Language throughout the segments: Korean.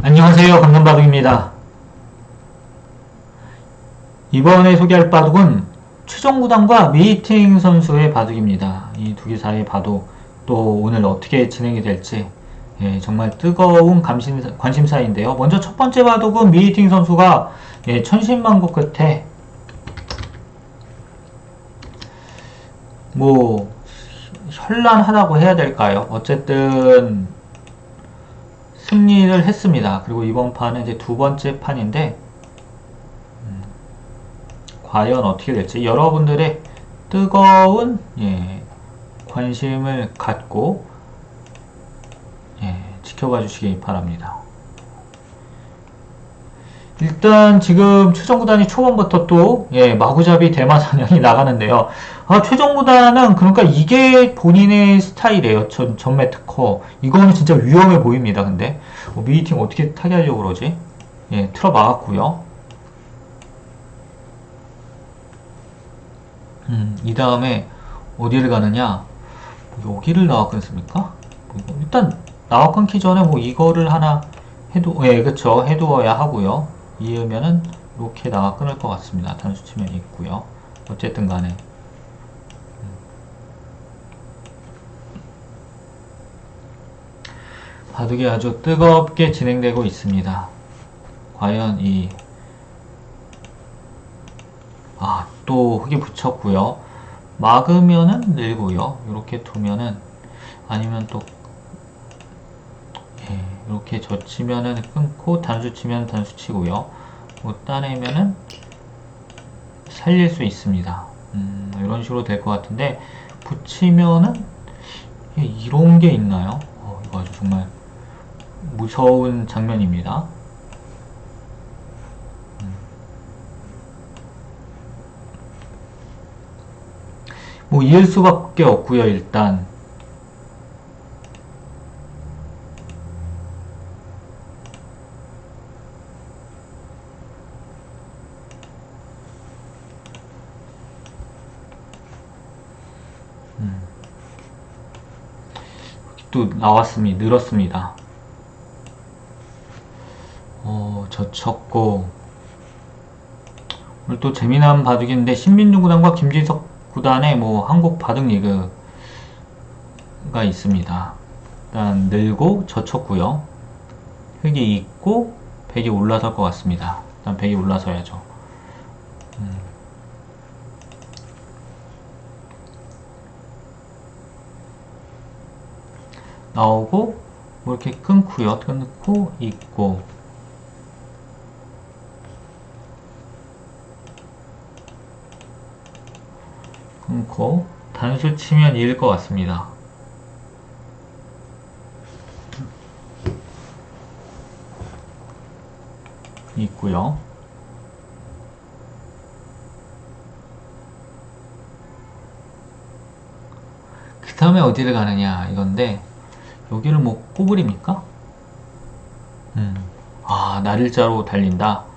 안녕하세요. 감성바둑입니다. 이번에 소개할 바둑은 최정구단과 미팅 선수의 바둑입니다. 이두개 사이의 바둑 또 오늘 어떻게 진행이 될지 예, 정말 뜨거운 감심, 관심사인데요. 먼저 첫 번째 바둑은 미팅 선수가 예, 천신만고 끝에 뭐 현란하다고 해야 될까요? 어쨌든 승리를 했습니다. 그리고 이번 판은 이제 두 번째 판인데, 음, 과연 어떻게 될지 여러분들의 뜨거운 예, 관심을 갖고 예, 지켜봐 주시기 바랍니다. 일단 지금 최종 구단이 초반부터 또 예, 마구잡이 대마 사냥이 나가는데요. 아, 최종구단은 그러니까 이게 본인의 스타일이에요. 전, 전매 특허. 이거는 진짜 위험해 보입니다. 근데 어, 미니팀 어떻게 타게 하려고 그러지? 예, 틀어 막았고요. 음, 이 다음에 어디를 가느냐? 뭐 여기를 나와 끊습니까? 뭐 일단 나와 끊기 전에 뭐 이거를 하나 해두, 예, 그쵸. 해두어야 하고요. 이으면은 이렇게 나와 끊을 것 같습니다. 단수 치면 있고요. 어쨌든 간에. 바둑이 아주 뜨겁게 진행되고 있습니다. 과연 이, 아, 또 흙이 붙였고요. 막으면은 늘고요. 이렇게 두면은, 아니면 또, 예, 이렇게 젖히면은 끊고, 단수 치면 단수 치고요. 못 따내면은 살릴 수 있습니다. 음, 이런 식으로 될 것 같은데, 붙이면은, 예, 이런 게 있나요? 어, 이거 아주 정말 무서운 장면입니다. 음. 뭐 이을 수밖에 없고요, 일단. 음. 또 나왔습니다. 늘었습니다. 어, 젖혔고 오늘 또 재미난 바둑인데 신민주 구단과 김지석 구단의 뭐 한국 바둑 리그가 있습니다. 일단 늘고 젖혔고요. 흙이 있고 백이 올라설 것 같습니다. 일단 백이 올라서야죠. 음. 나오고 뭐 이렇게 끊고요. 끊고 있고 끊고 단수 치면 이을 것 같습니다. 있고요. 그 다음에 어디를 가느냐 이건데 여기를 뭐 꼬부립니까? 음. 아 날일자로 달린다.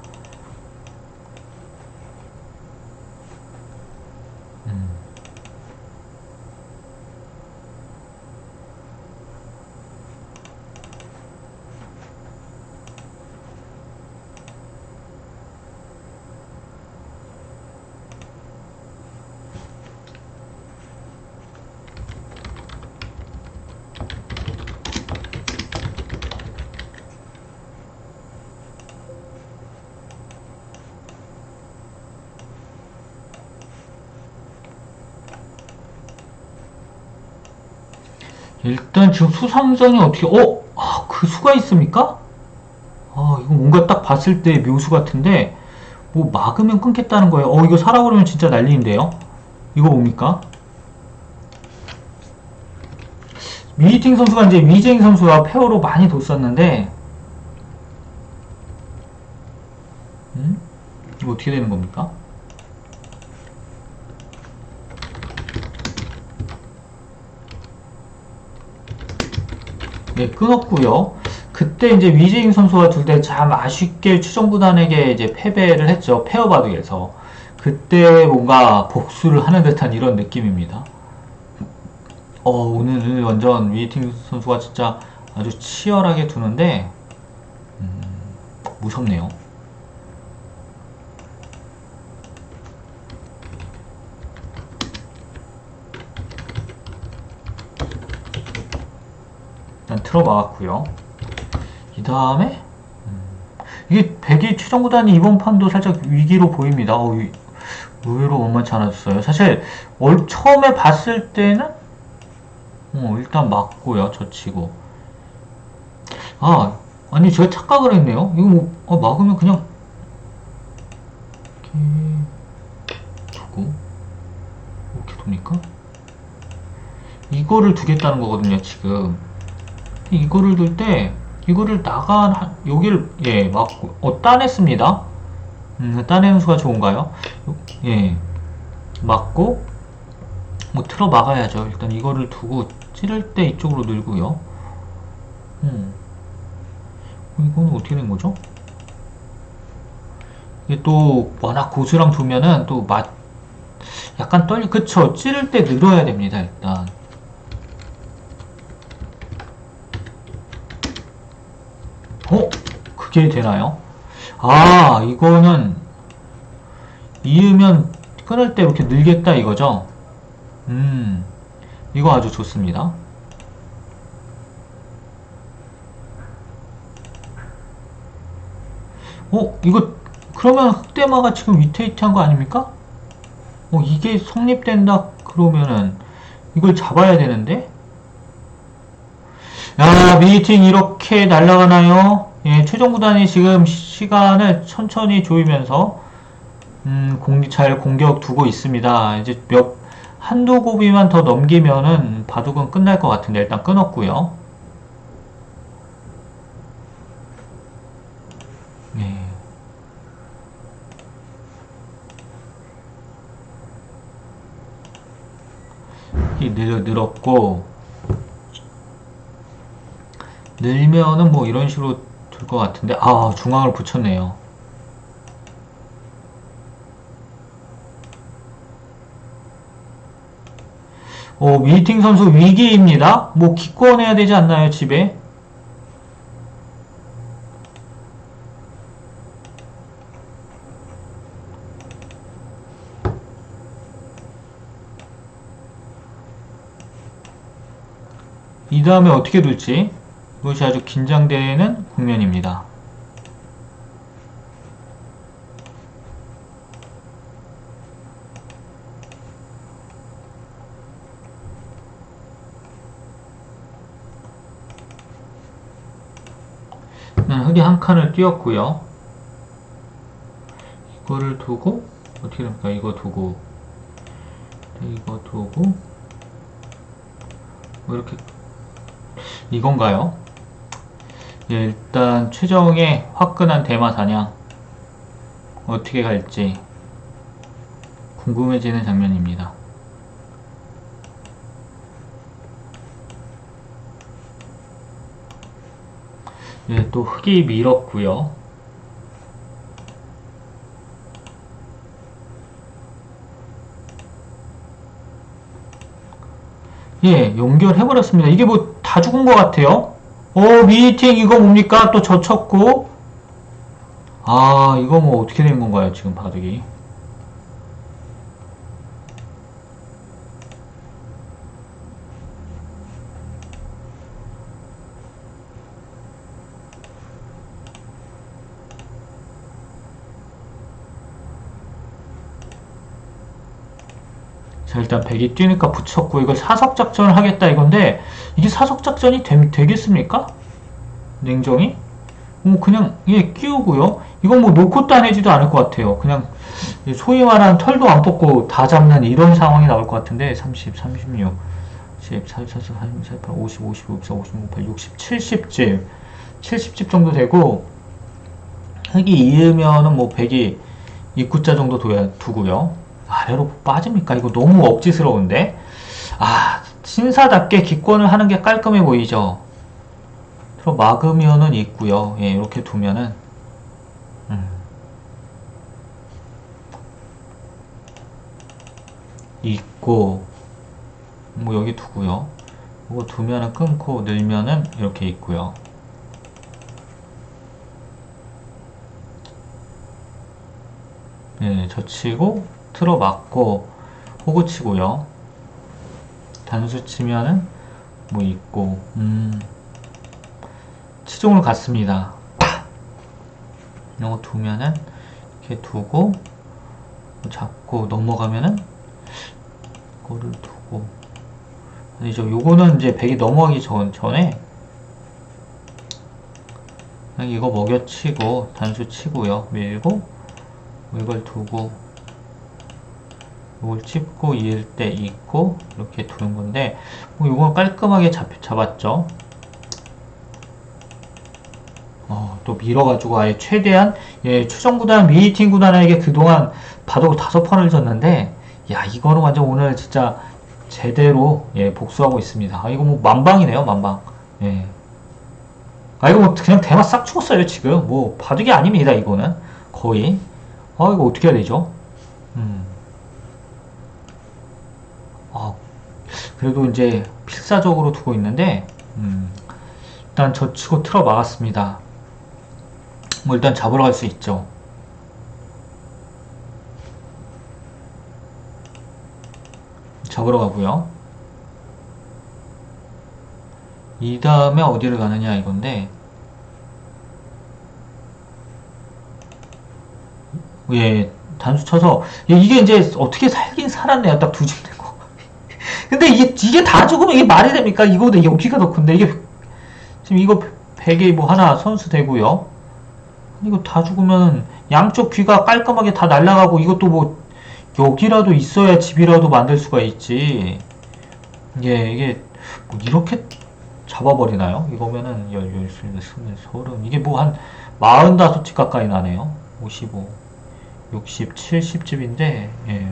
일단 지금 수상전이 어떻게 어? 아, 그 수가 있습니까? 아 이거 뭔가 딱 봤을 때 묘수 같은데 뭐 막으면 끊겠다는 거예요 어 이거 살아버리면 진짜 난리인데요 이거 뭡니까? 미팅 선수가 이제 위쟁 선수와 페어로 많이 뒀었는데 음? 이거 어떻게 되는 겁니까? 네, 끊었고요. 그때 이제 위재인 선수가 둘때참 아쉽게 추정구단에게 이제 패배를 했죠. 페어 바둑에서. 그때 뭔가 복수를 하는 듯한 이런 느낌입니다. 어, 오늘 완전 위팅 선수가 진짜 아주 치열하게 두는데, 음, 무섭네요. 일단 틀어막았고요. 이 다음에 이게 100이 최종 구단이 이번 판도 살짝 위기로 보입니다. 어, 위- 의외로 만만치 않았어요. 사실 올 처음에 봤을 때는 어, 일단 맞고요. 젖히고. 아, 아니 제가 착각을 했네요. 이거 뭐 어, 막으면 그냥 두고 이렇게 돕니까? 이거를 두겠다는 거거든요, 지금. 이거를 둘 때 이거를 한- 여기를 예 맞고 어 따냈습니다. 음, 따내는 수가 좋은가요? 요- 예 맞고 뭐 틀어 막아야죠. 일단 이거를 두고 찌를 때 이쪽으로 늘고요. 음 이거는 어떻게 된 거죠? 이게 또 워낙 고수랑 두면은 또 맛 약간 떨리 그쵸 찌를 때 늘어야 됩니다 일단. 어? 그게 되나요? 아, 이거는 이으면 끊을 때 이렇게 늘겠다 이거죠? 음, 이거 아주 좋습니다. 어, 이거 그러면 흑대마가 지금 위태위태한 거 아닙니까? 어, 이게 성립된다 그러면은 이걸 잡아야 되는데? 야, 미팅 이렇게 날아가나요? 예, 최종 구단이 지금 시간을 천천히 조이면서 음, 공, 잘 공격 두고 있습니다. 이제 몇 한두 고비만 더 넘기면은 바둑은 끝날 것 같은데 일단 끊었고요. 네. 이 늘, 늘었고 늘면은 뭐 이런 식으로 될것 같은데? 아 중앙을 붙였네요. 어 미팅 선수 위기입니다. 뭐 기권해야 되지 않나요 집에? 이 다음에 어떻게 둘지 이것이 아주 긴장되는 국면입니다. 일단 흙이 한 칸을 띄었고요. 이거를 두고 어떻게 됩니까? 이거 두고 이거 두고 뭐 이렇게 이건가요? 예, 일단 최정의 화끈한 대마 사냥 어떻게 갈지 궁금해지는 장면입니다. 예, 또 흙이 밀었고요. 예, 연결해버렸습니다. 이게 뭐 다 죽은 것 같아요. 어, 미팅 이거 뭡니까? 또 젖혔고. 아, 이거 뭐 어떻게 된 건가요, 지금 바둑이? 자, 일단 백이 뛰니까 붙였고, 이걸 사석 작전을 하겠다 이건데, 이게 사석작전이 되, 겠습니까 냉정히? 뭐, 그냥, 예, 끼우고요. 이건 뭐, 놓고 따내지도 않을 것 같아요. 그냥, 소위 말하는 털도 안 뽑고 다 잡는 이런 상황이 나올 것 같은데, 30, 36, 10, 44, 44, 48, 50, 55, 54, 56, 58, 60, 70집. 70집 정도 되고, 흙이 이으면은 뭐, 백이 입구자 정도 두고요. 아래로 빠집니까? 이거 너무 억지스러운데? 아, 신사답게 기권을 하는 게 깔끔해 보이죠? 그럼 막으면은 있고요. 예, 이렇게 두면은 음. 있고 뭐 여기 두고요. 이거 두면은 끊고 늘면은 이렇게 있고요. 예, 젖히고 틀어 맞고 호구 치고요. 단수 치면은 뭐 있고 음 치종을 갔습니다. 이런 거 두면은 이렇게 두고 잡고 넘어가면은 이거를 두고 아니죠 요거는 이제 100이 넘어가기 전, 전에 이거 먹여치고 단수 치고요 밀고 이걸 두고 이걸 찝고 이을 때 있고 이렇게 두는 건데 뭐 이건 깔끔하게 잡, 잡았죠 어, 또 밀어가지고 아예 최대한 예, 최종 구단 미팅 구단에게 그동안 바둑 다섯 판을 졌는데 야 이거는 완전 오늘 진짜 제대로 예, 복수하고 있습니다. 아 이거 뭐 만방이네요 만방. 예. 아 이거 뭐 그냥 대마 싹 죽었어요 지금 뭐 바둑이 아닙니다 이거는 거의. 아 이거 어떻게 해야 되죠? 음. 아 그래도 이제 필사적으로 두고 있는데 음. 일단 저 치고 틀어 막았습니다. 뭐 일단 잡으러 갈 수 있죠. 잡으러 가고요. 이 다음에 어디를 가느냐 이건데 예 단수 쳐서 예, 이게 이제 어떻게 살긴 살았네요 딱 두집 되고 근데 이게 이게 다 죽으면 이게 말이 됩니까 이거보다 여기가 더 큰데 이게 지금 이거 100에 뭐 하나 선수 되고요 이거 다 죽으면 양쪽 귀가 깔끔하게 다 날아가고 이것도 뭐 여기라도 있어야 집이라도 만들 수가 있지. 예, 이게 뭐 이렇게 잡아버리나요? 이거면은 열, 열, 스물, 서른 이게 뭐 한 마흔다섯 집 가까이 나네요. 55, 60, 70집인데 예.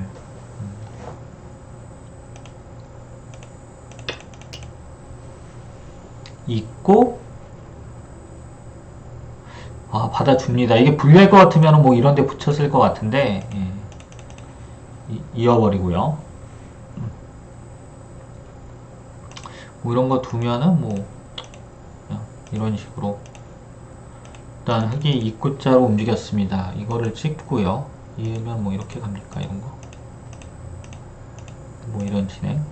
있고 아 받아줍니다. 이게 불리할 것 같으면 뭐 이런 데 붙였을 것 같은데 예. 이- 이어버리고요. 뭐 이런 거 두면은 뭐 이런 식으로 일단 흙이 입구자로 움직였습니다. 이거를 찍고요. 이으면 뭐 이렇게 갑니까 이런 거? 뭐 이런 진행?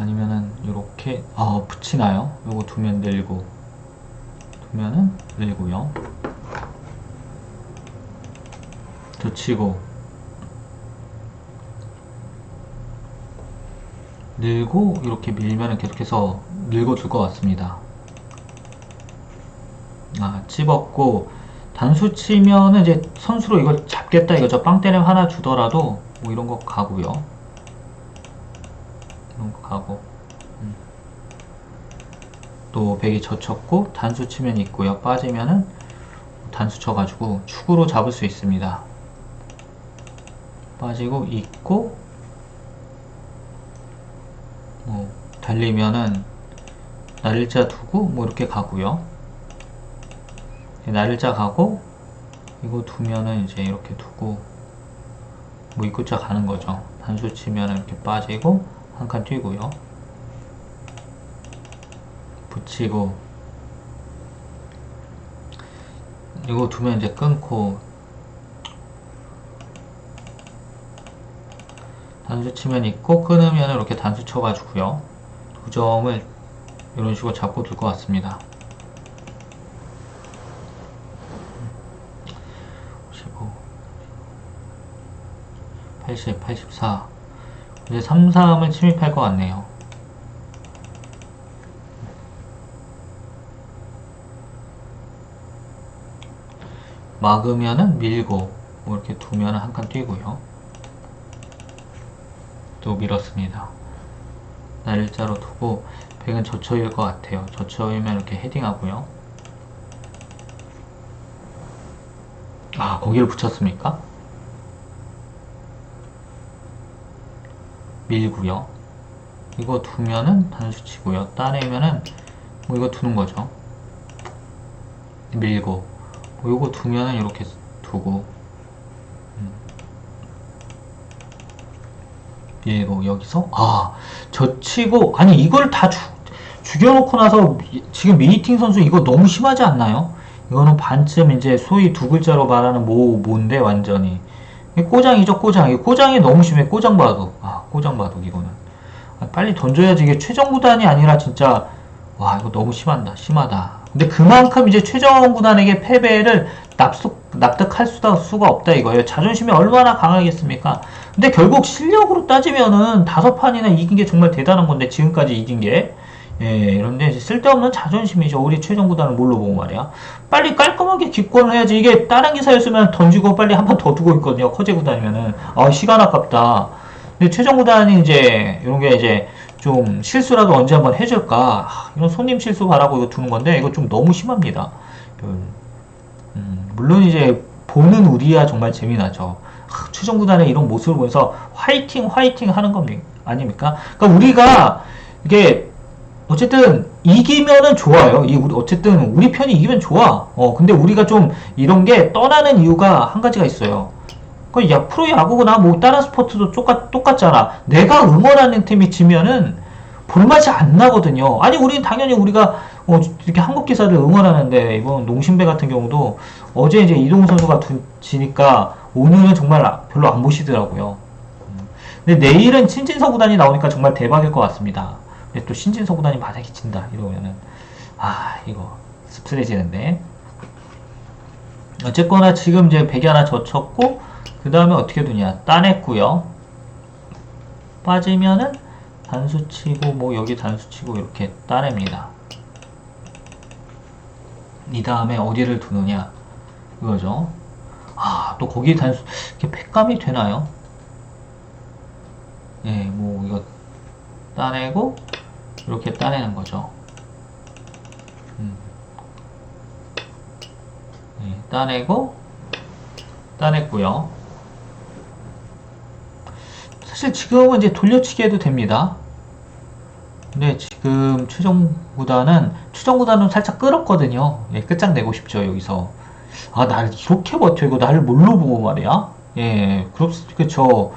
아니면은 이렇게 아 붙이나요? 요거 두면 늘고 두면은 늘고요. 붙이고 늘고 이렇게 밀면 계속해서 늙어줄 것 같습니다. 아, 찝었고 단수 치면은 이제 선수로 이걸 잡겠다 이거죠. 빵 때리면 하나 주더라도 뭐 이런 거 가고요. 이런 거 가고 음. 또 백이 젖혔고 단수 치면 있고요. 빠지면은 단수 쳐가지고 축으로 잡을 수 있습니다. 빠지고 있고 뭐 달리면은 날일자 두고 뭐 이렇게 가고요 날일자 가고 이거 두면은 이제 이렇게 두고 뭐 입구자 가는 거죠 단수 치면은 이렇게 빠지고 한칸 뛰고요. 붙이고. 이거 두면 이제 끊고. 단수 치면 있고 끊으면 이렇게 단수 쳐가지고요. 두 점을 이런 식으로 잡고 둘 것 같습니다. 55 80, 84 이제 3, 3을 침입할 것 같네요 막으면은 밀고 뭐 이렇게 두면은 한칸 뛰고요 또 밀었습니다. 날짜로 두고 100은 저처일 것 같아요. 저처이면 이렇게 헤딩하고요. 아 거기를 붙였습니까? 밀고요. 이거 두면은 단수 치고요. 따내면은 뭐 이거 두는 거죠. 밀고 뭐 이거 두면은 이렇게 두고 밀고 여기서 아 젖히고 아니 이걸 다 죽, 죽여놓고 나서 이- 지금 미니팅 선수 이거 너무 심하지 않나요? 이거는 반쯤 이제 소위 두 글자로 말하는 모, 모인데 완전히. 꼬장이죠, 꼬장. 이 꼬장이 너무 심해, 꼬장 바둑. 아, 꼬장 바둑, 이거는. 아, 빨리 던져야지. 이게 최종 구단이 아니라 진짜, 와, 이거 너무 심한다, 심하다. 근데 그만큼 이제 최정 구단에게 패배를 납득, 납득할 수가, 수가 없다 이거예요. 자존심이 얼마나 강하겠습니까? 근데 결국 실력으로 따지면은 다섯 판이나 이긴 게 정말 대단한 건데, 지금까지 이긴 게. 예, 그런데 쓸데없는 자존심이죠. 우리 최종 구단을 뭘로 보고 말이야. 빨리 깔끔하게 기권을 해야지. 이게 다른 기사였으면 던지고 빨리 한번더 두고 있거든요. 커제 구단이면은. 아, 시간 아깝다. 근데 최종 구단이 이제, 이런 게 이제, 좀 실수라도 언제 한번 해줄까. 하, 이런 손님 실수 바라고 이거 두는 건데, 이거 좀 너무 심합니다. 음, 물론 이제, 보는 우리야 정말 재미나죠. 하, 최종 구단의 이런 모습을 보면서 화이팅, 화이팅 하는 겁니까? 아닙니까? 그러니까 우리가, 이게, 어쨌든 이기면은 좋아요. 이 우리 어쨌든 우리 편이 이기면 좋아. 어 근데 우리가 좀 이런 게 떠나는 이유가 한 가지가 있어요. 그 야, 프로 야구나 뭐 다른 스포츠도 똑같 똑같잖아. 내가 응원하는 팀이 지면은 볼맛이 안 나거든요. 아니 우리는 당연히 우리가 어, 이렇게 한국 기사를 응원하는데 이번 농심배 같은 경우도 어제 이제 이동훈 선수가 두, 지니까 오늘은 정말 아- 별로 안 보시더라고요. 음. 근데 내일은 신진서 구단이 나오니까 정말 대박일 것 같습니다. 근데 또 신진서 구단이 만약에 진다. 이러면은 아 이거 씁쓸해지는데. 어쨌거나 지금 이제 백이 하나 젖혔고 그 다음에 어떻게 두냐? 따냈고요. 빠지면은 단수 치고 뭐 여기 단수 치고 이렇게 따냅니다. 이 다음에 어디를 두느냐? 이거죠. 아 또 거기 단수 이렇게 팩감이 되나요? 예, 뭐 이거 따내고 이렇게 따내는 거죠. 음. 네, 따내고 따냈고요. 사실 지금은 이제 돌려치기 해도 됩니다. 근데 지금 최종 구단은 최종 구단은 살짝 끌었거든요. 예, 끝장내고 싶죠 여기서. 아, 날 이렇게 버텨 이거 나를 뭘로 보고 말이야? 예, 그렇 그쵸.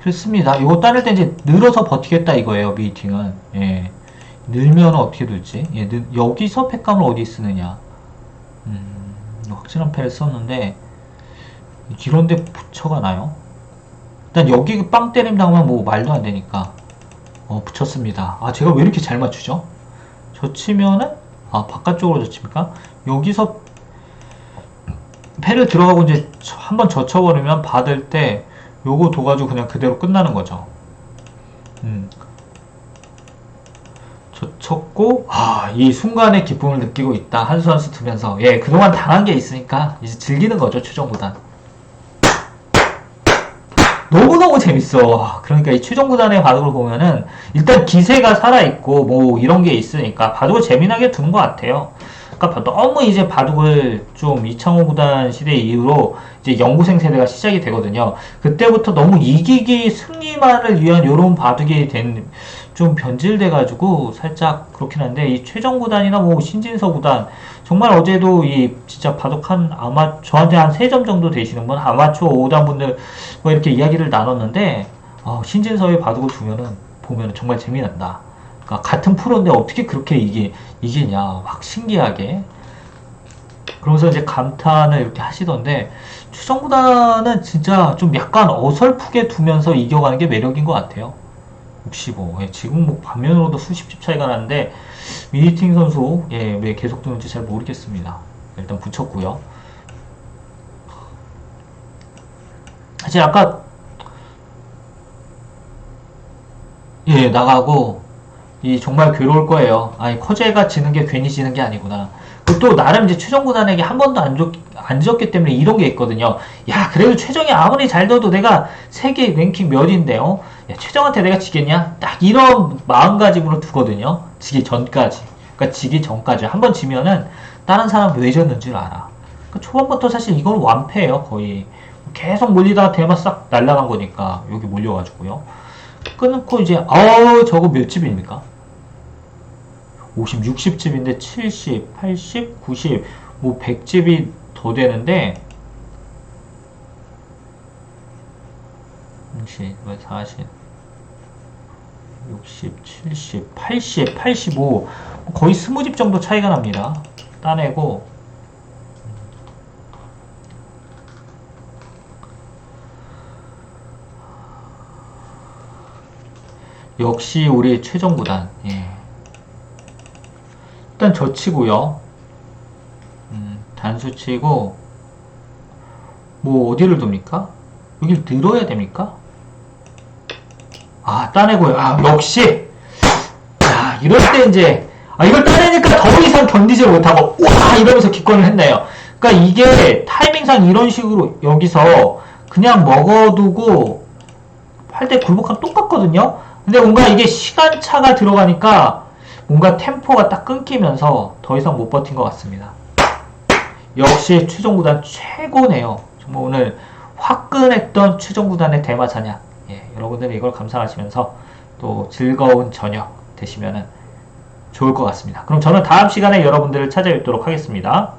그렇습니다. 이거 따낼 때 이제 늘어서 버티겠다 이거예요 미팅은. 예. 늘면 어떻게 될지. 예, 늘- 여기서 팩감을 어디 쓰느냐. 음, 확실한 패를 썼는데 이런데 부처가 나요. 일단 여기 빵 때림 당하면 뭐 말도 안 되니까 어 붙였습니다. 아 제가 왜 이렇게 잘 맞추죠? 젖히면은 아 바깥쪽으로 젖힙니까? 여기서 패를 들어가고 이제 한번 젖혀버리면 받을 때 요거 둬가지고 그냥 그대로 끝나는 거죠. 음. 젖혔고 아, 이 순간의 기쁨을 느끼고 있다. 한수 한수 두면서 예, 그동안 당한 게 있으니까 이제 즐기는 거죠, 최종구단. 너무너무 재밌어. 그러니까 이 최종구단의 바둑을 보면은 일단 기세가 살아있고 뭐 이런 게 있으니까 바둑을 재미나게 두는 것 같아요. 그러니까 너무 이제 바둑을 좀 이창호 구단 시대 이후로 이제 연구생 세대가 시작이 되거든요. 그때부터 너무 이기기 승리만을 위한 이런 바둑이 된 좀 변질돼 가지고 살짝 그렇긴 한데 이 최정 구단이나 뭐 신진서 구단 정말 어제도 이 진짜 바둑 한 아마 저한테 한 세 점 정도 되시는 분 아마추어 오단 분들 뭐 이렇게 이야기를 나눴는데 어, 신진서의 바둑을 두면은 보면은 정말 재미난다. 그러니까 같은 프로인데 어떻게 그렇게 이기 이기냐 막 신기하게 그러면서 이제 감탄을 이렇게 하시던데 구단은 진짜 좀 약간 어설프게 두면서 이겨가는 게 매력인 것 같아요. 65. 예, 지금 뭐 반면으로도 수십 집 차이가 나는데 미니팅 선수 예, 왜 계속 두는지 잘 모르겠습니다. 일단 붙였고요. 사실 아까 예 나가고 이 정말 괴로울 거예요. 아니 커제가 지는 게 괜히 지는 게 아니구나. 또 나름 이제 최정 구단에게 한 번도 안, 줬, 안 졌기 때문에 이런 게 있거든요. 야 그래도 최정이 아무리 잘 둬도 내가 세계 랭킹 몇인데 요. 야, 최정한테 내가 지겠냐? 딱 이런 마음가짐으로 두거든요. 지기 전까지. 그러니까 지기 전까지. 한 번 지면은 다른 사람 왜 졌는지 를 알아. 그러니까 초반부터 사실 이건 완패예요, 거의. 계속 몰리다가 대마 싹 날라간 거니까 여기 몰려가지고요. 끊고 이제 아우 저거 몇 집입니까? 50, 60집인데 70, 80, 90, 뭐 100집이 더 되는데 40, 60, 70, 80, 85 거의 20집 정도 차이가 납니다. 따내고 역시 우리 최종 구단 예. 일단 저 치고요. 음, 단수 치고 뭐 어디를 둡니까? 여길 들어야 됩니까? 아 따내고요. 아 역시. 야 이럴 때 이제 아 이걸 따내니까 더 이상 견디지 못하고 와 이러면서 기권을 했네요. 그러니까 이게 타이밍상 이런 식으로 여기서 그냥 먹어두고 8대 굴복하면 똑같거든요. 근데 뭔가 이게 시간차가 들어가니까 뭔가 템포가 딱 끊기면서 더 이상 못 버틴 것 같습니다. 역시 최종 구단 최고네요. 정말 오늘 화끈했던 최종 구단의 대마 사냥. 예, 여러분들이 이걸 감상하시면서 또 즐거운 저녁 되시면 좋을 것 같습니다. 그럼 저는 다음 시간에 여러분들을 찾아뵙도록 하겠습니다.